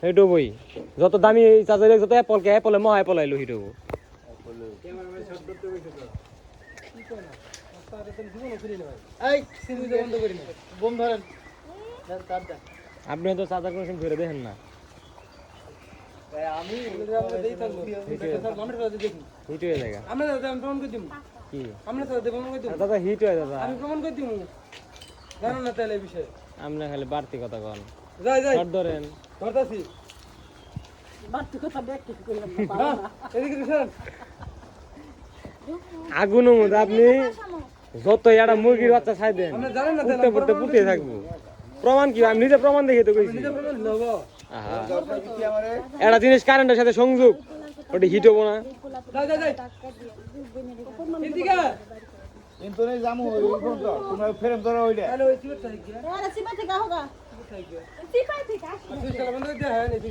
সেইটো বই। যত দামি চার্জার যত অ্যাপল কে অ্যাপলে মহা অ্যাপল আইলো দেন আপনি তো চার্জার কোন ধরে দেখেন না। আমি আমরা হিট হয়ে যায় দাদা আমি প্রমাণ করে দিব কি? আমরা দাদা প্রমাণ করে দিব দাদা হিট হয়ে দাদা। আমি প্রমাণ করে দিব জানো না তাহলে বিষয়ে? আপনি খালি বাড়তি কথা কন। যাই যাই। শর্ট ধরেন ধরতাছি আগুনের মধ্যে আপনি যত একটা মুরগির বাচ্চা ছাই দেন আপনি জানেন না পুড়তে পুড়তে পুড়তে থাকব। প্রমাণ কি আমি নিজে প্রমাণ দেখে তো কইছি। নিজে প্রমাণ লব আহা। একটা জিনিস কারেন্টের সাথে সংযোগ ওটা হিট হব না। যাই যাই যাই এদিকে কিন্তু জামু তোমরা ফেরম ধরো ওইটা। થઈ ગયો. શીખવાય થઈ જાય